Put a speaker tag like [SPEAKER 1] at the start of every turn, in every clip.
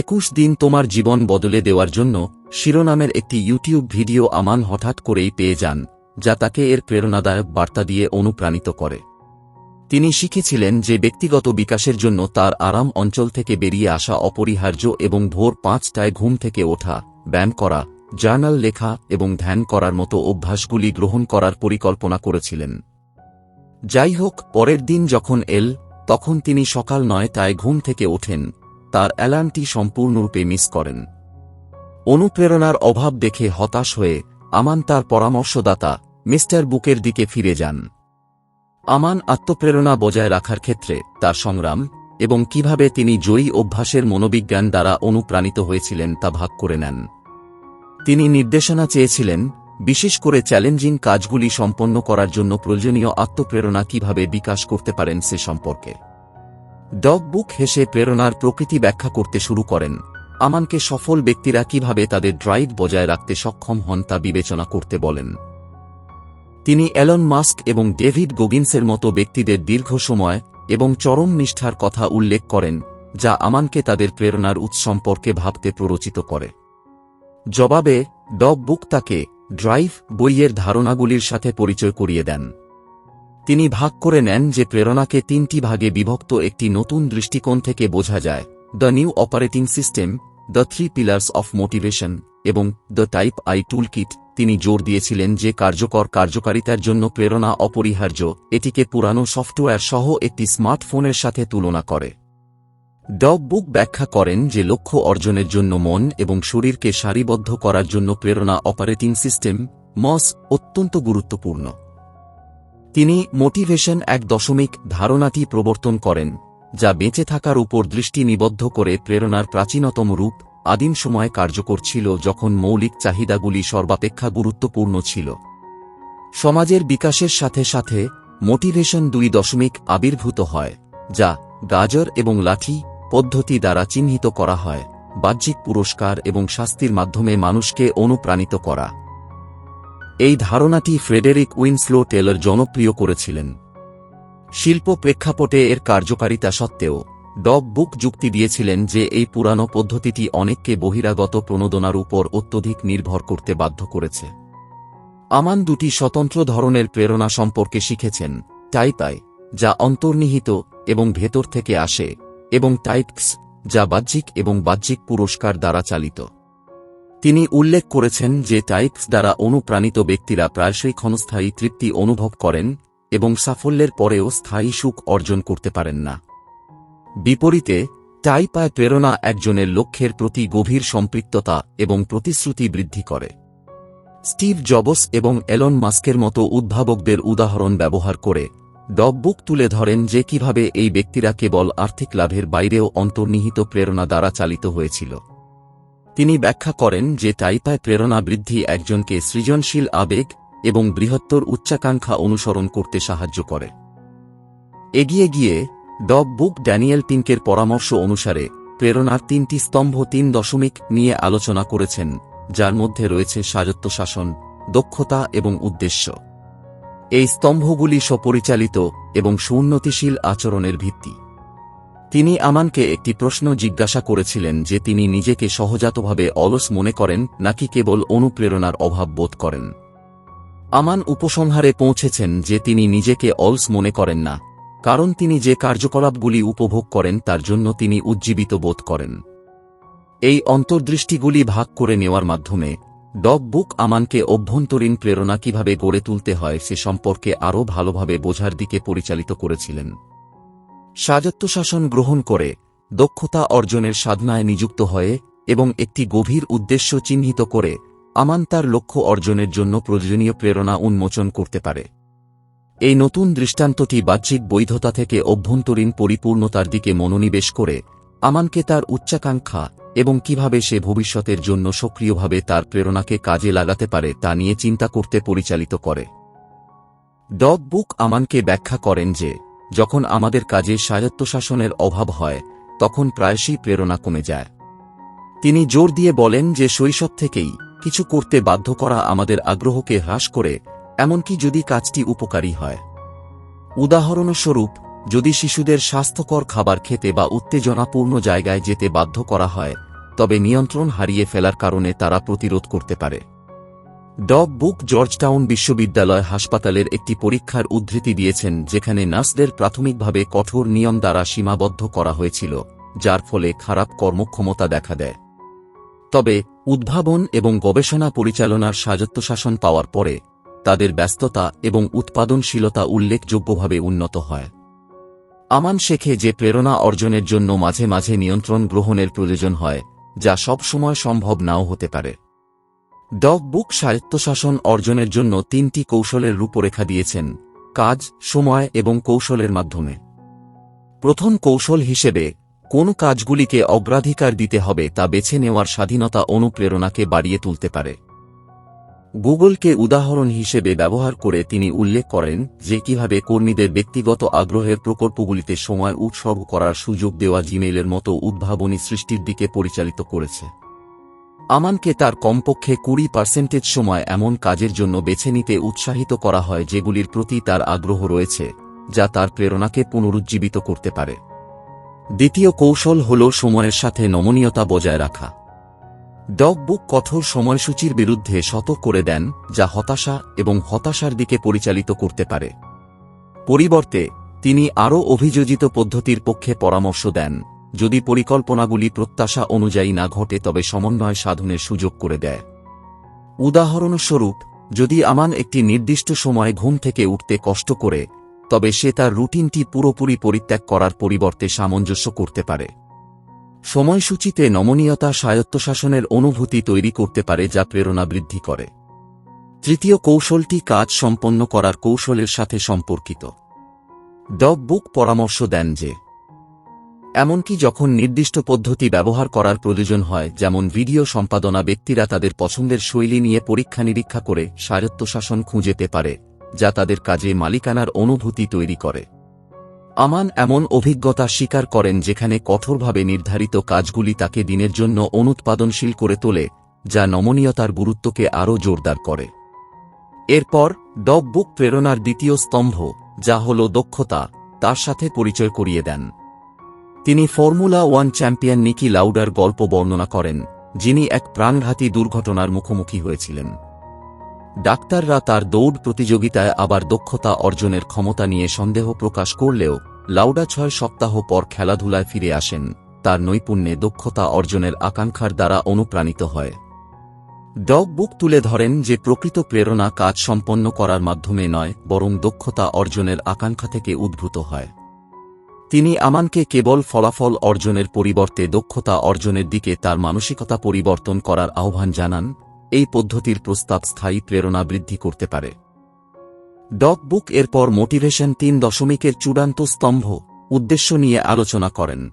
[SPEAKER 1] একুশ দিন তোমার জীবন বদলে দেওয়ার জন্য শিরোনামের একটি ইউটিউব ভিডিও আমান হঠাৎ করেই পেয়ে যান, যা তাকে এর প্রেরণাদায়ক বার্তা দিয়ে অনুপ্রাণিত করে। তিনি শিখেছিলেন যে ব্যক্তিগত বিকাশের জন্য তার আরাম অঞ্চল থেকে বেরিয়ে আসা অপরিহার্য এবং ভোর পাঁচটায় ঘুম থেকে ওঠা, ব্যায়াম করা, জার্নাল লেখা এবং ধ্যান করার মতো অভ্যাসগুলি গ্রহণ করার পরিকল্পনা করেছিলেন। যাই হোক, পরের দিন যখন এল, তখন তিনি সকাল নয়টায় ঘুম থেকে ওঠেন। তার অ্যালার্মটি সম্পূর্ণরূপে মিস করেন। অনুপ্রেরণার অভাব দেখে হতাশ হয়ে আমান তার পরামর্শদাতা, মিস্টার বুকের দিকে ফিরে যান। আমান আত্মপ্রেরণা বজায় রাখার ক্ষেত্রে তার সংগ্রাম এবং কীভাবে তিনি জয়ী অভ্যাসের মনোবিজ্ঞান দ্বারা অনুপ্রাণিত হয়েছিলেন তা ভাগ করে নেন। তিনি নির্দেশনা চেয়েছিলেন, বিশেষ করে চ্যালেঞ্জিং কাজগুলি সম্পন্ন করার জন্য প্রয়োজনীয় আত্মপ্রেরণা কীভাবে বিকাশ করতে পারেন সে সম্পর্কে। ডগ বুক হেসে প্রেরণার প্রকৃতি ব্যাখ্যা করতে শুরু করেন। আমানকে সফল ব্যক্তিরা কীভাবে তাদের ড্রাইভ বজায় রাখতে সক্ষম হন তা বিবেচনা করতে বলেন। তিনি অ্যালন মাস্ক এবং ডেভিড গোগিন্সের মতো ব্যক্তিদের দীর্ঘ সময় এবং চরম নিষ্ঠার কথা উল্লেখ করেন, যা আমানকে তাদের প্রেরণার উৎস সম্পর্কে ভাবতে প্ররোচিত করে। জবাবে ডগ বুক তাকে ড্রাইভ বইয়ের ধারণাগুলির সাথে পরিচয় করিয়ে দেন। তিনি ভাগ করে নেন যে প্রেরণাকে তিনটি ভাগে বিভক্ত একটি নতুন দৃষ্টিকোণ থেকে বোঝা যায় the new operating system the three pillars of motivation এবং দ্য টাইপ আই টুলকিট তিনি জোর দিয়েছিলেন যে কার্যকর কার্যকারিতার জন্য প্রেরণা অপরিহার্য, এটিকে পুরানো সফটওয়্যার সহ একটি স্মার্টফোনের সাথে তুলনা করে। ডগ বুক ব্যাখ্যা করেন যে লক্ষ্য অর্জনের জন্য মন এবং শরীরকে সারিবদ্ধ করার জন্য প্রেরণা অপারেটিং সিস্টেম মস, অত্যন্ত গুরুত্বপূর্ণ। তিনি মোটিভেশন এক দশমিক ধারণাটি প্রবর্তন করেন, যা বেঁচে থাকার উপর দৃষ্টি নিবদ্ধ করে প্রেরণার প্রাচীনতম রূপ আদিম সময়ে কার্যকর ছিল যখন মৌলিক চাহিদাগুলি সর্বাপেক্ষা গুরুত্বপূর্ণ ছিল। সমাজের বিকাশের সাথে সাথে, মোটিভেশন দুই দশমিক আবির্ভূত হয়, যা গাজর এবং লাঠি পদ্ধতি দ্বারা চিহ্নিত করা হয়, বাহ্যিক পুরস্কার এবং শাস্তির মাধ্যমে মানুষকে অনুপ্রাণিত করা। এই ধারণাটি ফ্রেডেরিক উইন্সলো টেলর জনপ্রিয় করেছিলেন। শিল্প প্রেক্ষাপটে এর কার্যকারিতা সত্ত্বেও, ডগ বুক যুক্তি দিয়েছিলেন যে এই পুরানো পদ্ধতিটি অনেককে বহিরাগত প্রণোদনার উপর অত্যধিক নির্ভর করতে বাধ্য করেছে। আমান দুটি স্বতন্ত্র ধরনের প্রেরণা সম্পর্কে শিখেছেন, টাইপাই, যা অন্তর্নিহিত এবং ভেতর থেকে আসে, এবং টাইপস, যা বাহ্যিক এবং বাহ্যিক পুরস্কার দ্বারা চালিত। তিনি উল্লেখ করেছেন যে টাইপস দ্বারা অনুপ্রাণিত ব্যক্তিরা প্রায়শই ক্ষণস্থায়ী তৃপ্তি অনুভব করেন এবং সাফল্যের পরেও স্থায়ী সুখ অর্জন করতে পারেন না। বিপরীতে টাইপায় প্রেরণা একজনের লক্ষ্যের প্রতি গভীর সম্পৃক্ততা এবং প্রতিশ্রুতি বৃদ্ধি করে। স্টিভ জবস এবং এলন মাস্কের মতো উদ্ভাবকদের উদাহরণ ব্যবহার করে ডগবুক তুলে ধরেন যে কীভাবে এই ব্যক্তিরা কেবল আর্থিক লাভের বাইরেও অন্তর্নিহিত প্রেরণা দ্বারা চালিত হয়েছিল। তিনি ব্যাখ্যা করেন যে টাইপায় প্রেরণা বৃদ্ধি একজনকে সৃজনশীল আবেগ এবং বৃহত্তর উচ্চাকাঙ্ক্ষা অনুসরণ করতে সাহায্য করে। এগিয়ে গিয়ে ডগ বুক ড্যানিয়েল পিঙ্কের পরামর্শ অনুসারে, প্রেরণার তিনটি স্তম্ভ তিন দশমিক নিয়ে আলোচনা করেছেন, যার মধ্যে রয়েছে স্বায়ত্তশাসন দক্ষতা এবং উদ্দেশ্য। এই স্তম্ভগুলি স্বপরিচালিত এবং সুন্নতিশীল আচরণের ভিত্তি। তিনি আমানকে একটি প্রশ্ন জিজ্ঞাসা করেছিলেন যে তিনি নিজেকে সহজাতভাবে অলস মনে করেন নাকি কেবল অনুপ্রেরণার অভাব বোধ করেন। আমান উপসংহারে পৌঁছেছেন যে তিনি নিজেকে অলস মনে করেন না, কারণ তিনি যে কার্যকলাপগুলি উপভোগ করেন তার জন্য তিনি উজ্জীবিত বোধ করেন। এই অন্তর্দৃষ্টিগুলি ভাগ করে নেওয়ার মাধ্যমে, ডগ বুক আমানকে অভ্যন্তরীণ প্রেরণা কীভাবে গড়ে তুলতে হয় সে সম্পর্কে আরও ভালোভাবে বোঝার দিকে পরিচালিত করেছিলেন। স্বায়ত্তশাসন গ্রহণ করে দক্ষতা অর্জনের সাধনায় নিযুক্ত হয়ে এবং একটি গভীর উদ্দেশ্য চিহ্নিত করে আমান তার লক্ষ্য অর্জনের জন্য প্রয়োজনীয় প্রেরণা উন্মোচন করতে পারে। এই নতুন দৃষ্টান্তটি বাহ্যিক বৈধতা থেকে অভ্যন্তরীণ পরিপূর্ণতার দিকে মনোনিবেশ করে আমানকে তার উচ্চাকাঙ্ক্ষা এবং কীভাবে সে ভবিষ্যতের জন্য সক্রিয়ভাবে তার প্রেরণাকে কাজে লাগাতে পারে তা নিয়ে চিন্তা করতে পরিচালিত করে। ডগ বুক আমানকে ব্যাখ্যা করেন যে যখন আমাদের কাজে স্বায়ত্তশাসনের অভাব হয়, তখন প্রায়শই প্রেরণা কমে যায়। তিনি জোর দিয়ে বলেন যে শৈশব থেকেই কিছু করতে বাধ্য করা আমাদের আগ্রহকে হ্রাস করে, এমনকি যদি কাজটি উপকারী হয়। উদাহরণস্বরূপ, যদি শিশুদের স্বাস্থ্যকর খাবার খেতে বা উত্তেজনাপূর্ণ জায়গায় যেতে বাধ্য করা হয়, তবে নিয়ন্ত্রণ হারিয়ে ফেলার কারণে তারা প্রতিরোধ করতে পারে। ডগ বুক জর্জটাউন বিশ্ববিদ্যালয় হাসপাতালের একটি পরীক্ষার উদ্ধৃতি দিয়েছেন, যেখানে নার্সদের প্রাথমিকভাবে কঠোর নিয়ম দ্বারা সীমাবদ্ধ করা হয়েছিল, যার ফলে খারাপ কর্মক্ষমতা দেখা দেয়। তবে, উদ্ভাবন এবং গবেষণা পরিচালনার স্বায়ত্তশাসন পাওয়ার পরে, তাদের ব্যস্ততা এবং উৎপাদনশীলতা উল্লেখযোগ্যভাবে উন্নত হয়। আমান শেখে যে প্রেরণা অর্জনের জন্য মাঝে মাঝে নিয়ন্ত্রণ গ্রহণের প্রয়োজন হয়, যা সব সময় সম্ভব নাও হতে পারে। ডগ বুক স্বায়ত্তশাসন অর্জনের জন্য তিনটি কৌশলের রূপরেখা দিয়েছেন, কাজ, সময় এবং কৌশলের মাধ্যমে। প্রথম কৌশল হিসেবে, কোন কাজগুলিকে অগ্রাধিকার দিতে হবে তা বেছে নেওয়ার স্বাধীনতা অনুপ্রেরণাকে বাড়িয়ে তুলতে পারে। গুগলকে উদাহরণ হিসেবে ব্যবহার করে তিনি উল্লেখ করেন যে কীভাবে কর্মীদের ব্যক্তিগত আগ্রহের প্রকল্পগুলিতে সময় উৎসর্গ করার সুযোগ দেওয়া জিমেইলের মতো উদ্ভাবনী সৃষ্টির দিকে পরিচালিত করেছে। আমানকে তার কমপক্ষে কুড়ি পার্সেন্টেজ সময় এমন কাজের জন্য বেছে নিতে উৎসাহিত করা হয় যেগুলির প্রতি তার আগ্রহ রয়েছে, যা তার প্রেরণাকে পুনরুজ্জীবিত করতে পারে। দ্বিতীয় কৌশল হল সময়ের সাথে নমনীয়তা বজায় রাখা। ডগ বুক কঠোর সময়সূচির বিরুদ্ধে শতক করে দেন, যা হতাশা এবং হতাশার দিকে পরিচালিত করতে পারে। পরিবর্তে, তিনি আরও অভিযোজিত পদ্ধতির পক্ষে পরামর্শ দেন। যদি পরিকল্পনাগুলি প্রত্যাশা অনুযায়ী না ঘটে তবে সমন্বয় সাধনের সুযোগ করে দেয়। উদাহরণস্বরূপ, যদি আমান একটি নির্দিষ্ট সময়ে ঘুম থেকে উঠতে কষ্ট করে, তবে সে তার রুটিনটি পুরোপুরি পরিত্যাগ করার পরিবর্তে সামঞ্জস্য করতে পারে। সময়সূচিতে নমনীয়তা স্বায়ত্তশাসনের অনুভূতি তৈরি করতে পারে যা প্রেরণা বৃদ্ধি করে। তৃতীয় কৌশলটি কাজ সম্পন্ন করার কৌশলের সাথে সম্পর্কিত। ডব বুক পরামর্শ দেন যে এমনকি যখন নির্দিষ্ট পদ্ধতি ব্যবহার করার প্রয়োজন হয়, যেমন ভিডিও সম্পাদনা ব্যক্তিরা তাদের পছন্দের শৈলী নিয়ে পরীক্ষা নিরীক্ষা করে স্বায়ত্তশাসন খুঁজেতে পারে, যা তাদের কাজে মালিকানার অনুভূতি তৈরি করে। আমান এমন অভিজ্ঞতা স্বীকার করেন যেখানে কঠোরভাবে নির্ধারিত কাজগুলি তাকে দিনের জন্য অনুৎপাদনশীল করে তোলে, যা নমনীয়তার গুরুত্বকে আরও জোরদার করে। এরপর, ডগ বুক প্রেরণার দ্বিতীয় স্তম্ভ, যা হল দক্ষতা, তার সাথে পরিচয় করিয়ে দেন। তিনি formula one champion Niki louder গল্প বর্ণনা করেন, যিনি এক প্রাণঘাতী দুর্ঘটনার মুখোমুখি হয়েছিলেন। ডাক্তাররা তার দৌড় প্রতিযোগিতায় আবার দক্ষতা অর্জনের ক্ষমতা নিয়ে সন্দেহ প্রকাশ করলেও লাউডা ছয় সপ্তাহ পর খেলাধুলায় ফিরে আসেন, তার নৈপুণ্যে দক্ষতা অর্জনের আকাঙ্ক্ষার দ্বারা অনুপ্রাণিত হয়। ডগ বুক তুলে ধরেন যে প্রকৃত প্রেরণা কাজ সম্পন্ন করার মাধ্যমে নয়, বরং দক্ষতা অর্জনের আকাঙ্ক্ষা থেকে উদ্ভূত হয়। তিনি আমানকে কেবল ফলাফল অর্জনের পরিবর্তে দক্ষতা অর্জনের দিকে তার মানসিকতা পরিবর্তন করার আহ্বান জানান, এই পদ্ধতির প্রস্তাব স্থায়ী প্রেরণা বৃদ্ধি করতে পারে। ডগ বুক এরপর মোটিভেশন তিন দশমিকের চূড়ান্ত স্তম্ভ, উদ্দেশ্য নিয়ে আলোচনা করেন।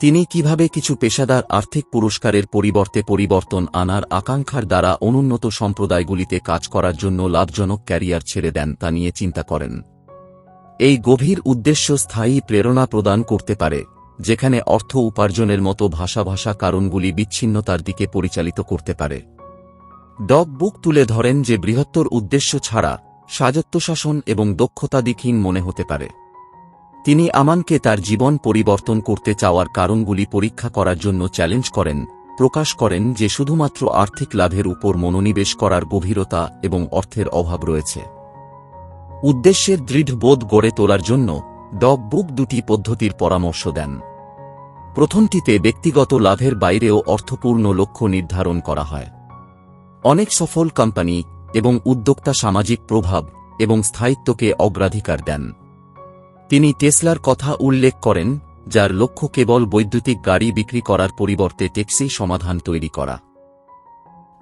[SPEAKER 1] তিনি কীভাবে কিছু পেশাদার আর্থিক পুরস্কারের পরিবর্তে পরিবর্তন আনার আকাঙ্ক্ষার দ্বারা অনুন্নত সম্প্রদায়গুলিতে কাজ করার জন্য লাভজনক ক্যারিয়ার ছেড়ে দেন তা নিয়ে চিন্তা করেন। এই গভীর উদ্দেশ্য স্থায়ী প্রেরণা প্রদান করতে পারে, যেখানে অর্থ উপার্জনের মতো ভাষা ভাষা কারণগুলি বিচ্ছিন্নতার দিকে পরিচালিত করতে পারে। ডগ বুক তুলে ধরেন যে বৃহত্তর উদ্দেশ্য ছাড়া স্বায়ত্তশাসন এবং দক্ষতা দিকহীন মনে হতে পারে। তিনি আমানকে তার জীবন পরিবর্তন করতে চাওয়ার কারণগুলি পরীক্ষা করার জন্য চ্যালেঞ্জ করেন, প্রকাশ করেন যে শুধুমাত্র আর্থিক লাভের উপর মনোনিবেশ করার গভীরতা এবং অর্থের অভাব রয়েছে। উদ্দেশ্যের দৃঢ় বোধ গড়ে তোলার জন্য ডগ বুক দুটি পদ্ধতির পরামর্শ দেন। প্রথমটিতে ব্যক্তিগত লাভের বাইরেও অর্থপূর্ণ লক্ষ্য নির্ধারণ করা হয়। অনেক সফল কোম্পানি এবং উদ্যোক্তা সামাজিক প্রভাব এবং স্থায়িত্বকে অগ্রাধিকার দেন। তিনি টেসলার কথা উল্লেখ করেন, যার লক্ষ্য কেবল বৈদ্যুতিক গাড়ি বিক্রি করার পরিবর্তে ট্যাক্সি সমাধান তৈরি করা।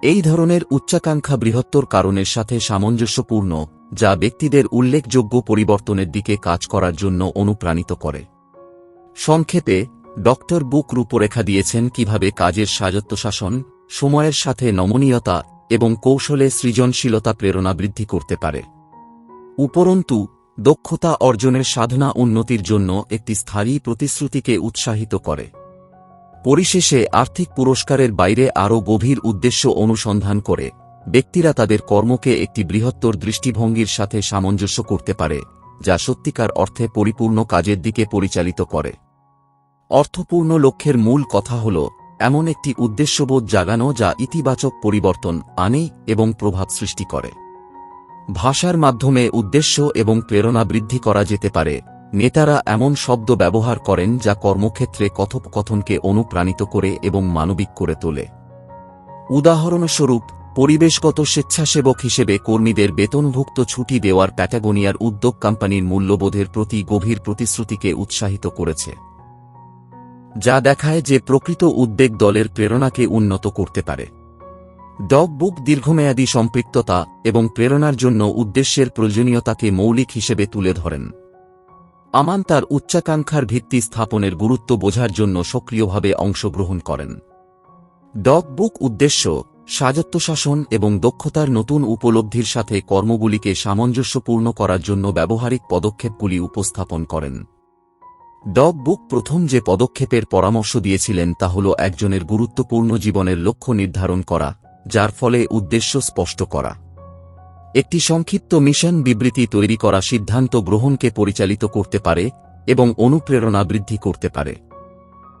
[SPEAKER 1] এই ধরনের উচ্চাকাঙ্ক্ষা বৃহত্তর কারণের সাথে সামঞ্জস্যপূর্ণ যা ব্যক্তিদের উল্লেখযোগ্য পরিবর্তনের দিকে কাজ করার জন্য অনুপ্রাণিত করে। সংক্ষেপে, ডক্টর বুক রূপরেখা দিয়েছেন কীভাবে কাজের স্বায়ত্তশাসন, সময়ের সাথে নমনীয়তা এবং কৌশলে সৃজনশীলতা প্রেরণা বৃদ্ধি করতে পারে। উপরন্তু, দক্ষতা অর্জনের সাধনা উন্নতির জন্য একটি স্থায়ী প্রতিশ্রুতিকে উৎসাহিত করে। পরিশেষে আর্থিক পুরস্কারের বাইরে আরও গভীর উদ্দেশ্য অনুসন্ধান করে। ব্যক্তিরা তাদের কর্মকে একটি বৃহত্তর দৃষ্টিভঙ্গির সাথে সামঞ্জস্য করতে পারে, যা সত্যিকার অর্থে পরিপূর্ণ কাজের দিকে পরিচালিত করে। অর্থপূর্ণ লক্ষ্যের মূল কথা হল, এমন একটি উদ্দেশ্যবোধ জাগানো যা ইতিবাচক পরিবর্তন আনে এবং প্রভাব সৃষ্টি করে। ভাষার মাধ্যমে উদ্দেশ্য এবং প্রেরণা বৃদ্ধি করা যেতে পারে, নেতারা এমন শব্দ ব্যবহার করেন যা কর্মক্ষেত্রে কথোপকথনকে অনুপ্রাণিত করে এবং মানবিক করে তোলে। উদাহরণস্বরূপ পরিবেশগত স্বেচ্ছাসেবক হিসেবে কর্মীদের বেতনভুক্ত ছুটি দেওয়ার প্যাটাগোনিয়ার উদ্যোগ কোম্পানির মূল্যবোধের প্রতি গভীর প্রতিশ্রুতিকে উৎসাহিত করেছে। যা দেখায় যে প্রকৃত উদ্বেগ দলের প্রেরণাকে উন্নত করতে পারে। ডগ বুক দীর্ঘমেয়াদী সম্পৃক্ততা এবং প্রেরণার জন্য উদ্দেশ্যের প্রয়োজনীয়তাকে মৌলিক হিসেবে তুলে ধরেন। আমান তার উচ্চাকাঙ্ক্ষার ভিত্তি স্থাপনের গুরুত্ব বোঝার জন্য সক্রিয়ভাবে অংশগ্রহণ করেন। ডগ বুক উদ্দেশ্য স্বায়ত্তশাসন এবং দক্ষতার নতুন উপলব্ধির সাথে কর্মগুলিকে সামঞ্জস্যপূর্ণ করার জন্য ব্যবহারিক পদক্ষেপগুলি উপস্থাপন করেন। ডগ বুক প্রথম যে পদক্ষেপের পরামর্শ দিয়েছিলেন তা হল একজনের গুরুত্বপূর্ণ জীবনের লক্ষ্য নির্ধারণ করা, যার ফলে উদ্দেশ্য স্পষ্ট করা। একটি সংক্ষিপ্ত মিশন বিবৃতি তৈরি করা সিদ্ধান্ত গ্রহণকে পরিচালিত করতে পারে এবং অনুপ্রেরণা বৃদ্ধি করতে পারে।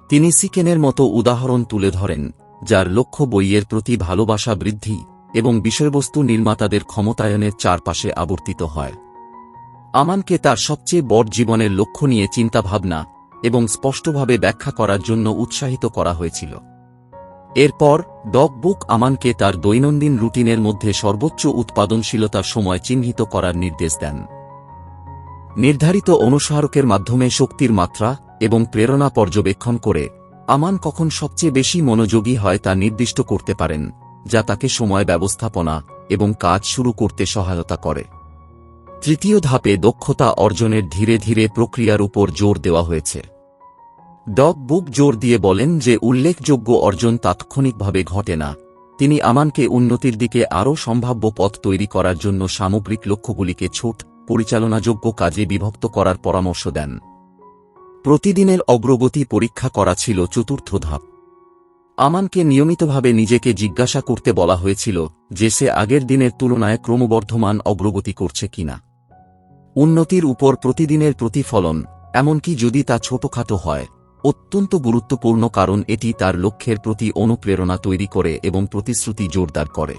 [SPEAKER 1] তিনি সিকেনের মতো উদাহরণ তুলে ধরেন। যার লক্ষ্য বইয়ের প্রতি ভালোবাসা বৃদ্ধি এবং বিষয়বস্তু নির্মাতাদের ক্ষমতায়নের চারপাশে আবর্তিত হয়। আমানকে তার সবচেয়ে বড় জীবনের লক্ষ্য নিয়ে চিন্তাভাবনা এবং স্পষ্টভাবে ব্যাখ্যা করার জন্য উৎসাহিত করা হয়েছিল। এরপর, ডগ বুক আমানকে তার দৈনন্দিন রুটিনের মধ্যে সর্বোচ্চ উৎপাদনশীলতার সময় চিহ্নিত করার নির্দেশ দেন। নির্ধারিত অনুসারকের মাধ্যমে শক্তির মাত্রা এবং প্রেরণা পর্যবেক্ষণ করে আমান কখন সবচেয়ে বেশি মনোযোগী হয় তা নির্দিষ্ট করতে পারেন, যা তাকে সময় ব্যবস্থাপনা এবং কাজ শুরু করতে সহায়তা করে। তৃতীয় ধাপে দক্ষতা অর্জনের ধীরে ধীরে প্রক্রিয়ার উপর জোর দেওয়া হয়েছে। ডগ বুক জোর দিয়ে বলেন যে উল্লেখযোগ্য অর্জন তাৎক্ষণিকভাবে ঘটে না। তিনি আমানকে উন্নতির দিকে আরও সম্ভাব্য পথ তৈরি করার জন্য সামগ্রিক লক্ষ্যগুলিকে ছোট, পরিচালনাযোগ্য কাজে বিভক্ত করার পরামর্শ দেন। প্রতিদিনের অগ্রগতি পরীক্ষা করা ছিল চতুর্থ ধাপ। আমানকে নিয়মিতভাবে নিজেকে জিজ্ঞাসা করতে বলা হয়েছিল যে সে আগের দিনের তুলনায় ক্রমবর্ধমান অগ্রগতি করছে কিনা। উন্নতির উপর প্রতিদিনের প্রতিফলন, এমনকি যদি তা ছোটখাটো হয়, অত্যন্ত গুরুত্বপূর্ণ কারণ এটি তার লক্ষ্যের প্রতি অনুপ্রেরণা তৈরি করে এবং প্রতিশ্রুতি জোরদার করে।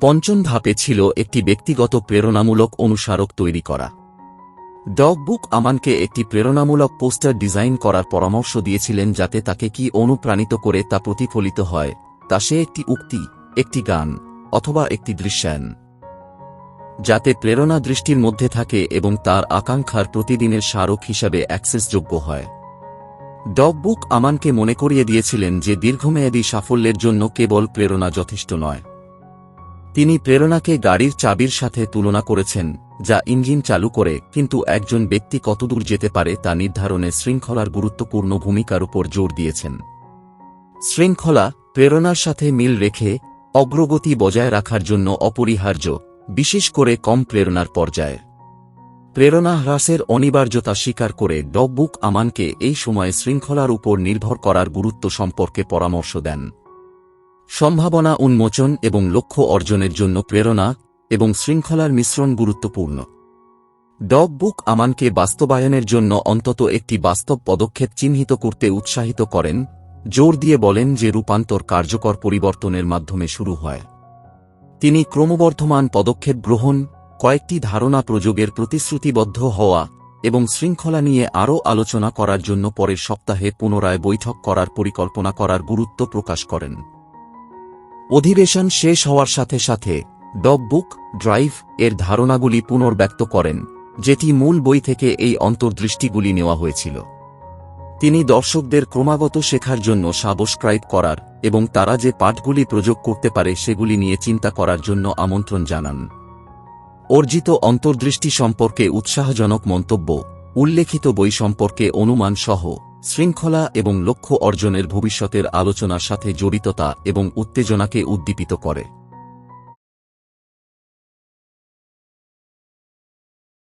[SPEAKER 1] পঞ্চম ধাপে ছিল একটি ব্যক্তিগত প্রেরণামূলক অনুসারক তৈরি করা। ডগ বুক আমানকে একটি প্রেরণামূলক পোস্টার ডিজাইন করার পরামর্শ দিয়েছিলেন যাতে তাকে কি অনুপ্রাণিত করে তা প্রতিফলিত হয়, তা সে একটি উক্তি, একটি গান, অথবা একটি দৃশ্যায়ন। যাতে প্রেরণা দৃষ্টির মধ্যে থাকে এবং তার আকাঙ্ক্ষার প্রতিদিনের স্মারক হিসাবে অ্যাক্সেসযোগ্য হয়। ডগ বুক আমানকে মনে করিয়ে দিয়েছিলেন যে দীর্ঘমেয়াদী সাফল্যের জন্য কেবল প্রেরণা যথেষ্ট নয়। তিনি প্রেরণাকে গাড়ির চাবির সাথে তুলনা করেছেন, যা ইঞ্জিন চালু করে, কিন্তু একজন ব্যক্তি কতদূর যেতে পারে তা নির্ধারণে শৃঙ্খলার গুরুত্বপূর্ণ ভূমিকার উপর জোর দিয়েছেন। শৃঙ্খলা, প্রেরণার সাথে মিল রেখে, অগ্রগতি বজায় রাখার জন্য অপরিহার্য, বিশেষ করে কম প্রেরণার পর্যায়ে। প্রেরণা হ্রাসের অনিবার্যতা স্বীকার করে ডববুক আমানকে এই সময়ে শৃঙ্খলার উপর নির্ভর করার গুরুত্ব সম্পর্কে পরামর্শ দেন। সম্ভাবনা উন্মোচন এবং লক্ষ্য অর্জনের জন্য প্রেরণা এবং শৃঙ্খলার মিশ্রণ গুরুত্বপূর্ণ। ডগ বুক আমানকে বাস্তবায়নের জন্য অন্তত একটি বাস্তব পদক্ষেপ চিহ্নিত করতে উৎসাহিত করেন, জোর দিয়ে বলেন যে রূপান্তর কার্যকর পরিবর্তনের মাধ্যমে শুরু হয়। তিনি ক্রমবর্ধমান পদক্ষেপ গ্রহণ, কয়েকটি ধারণা প্রযোগের প্রতিশ্রুতিবদ্ধ হওয়া এবং শৃঙ্খলা নিয়ে আরও আলোচনা করার জন্য পরের সপ্তাহে পুনরায় বৈঠক করার পরিকল্পনা করার গুরুত্ব প্রকাশ করেন। অধিবেশন শেষ হওয়ার সাথে সাথে ডগ বুক, ড্রাইভ এর ধারণাগুলি পুনর্ব্যক্ত করেন, যেটি মূল বই থেকে এই অন্তর্দৃষ্টিগুলি নেওয়া হয়েছিল। তিনি দর্শকদের ক্রমাগত শেখার জন্য সাবস্ক্রাইব করার এবং তারা যে পাঠগুলি প্রযোগ করতে পারে সেগুলি নিয়ে চিন্তা করার জন্য আমন্ত্রণ জানান। অর্জিত অন্তর্দৃষ্টি সম্পর্কে উৎসাহজনক মন্তব্য, উল্লেখিত বই সম্পর্কে অনুমান সহ শৃঙ্খলা এবং লক্ষ্য অর্জনের ভবিষ্যতের আলোচনার সাথে জড়িততা এবং উত্তেজনাকে উদ্দীপিত করে।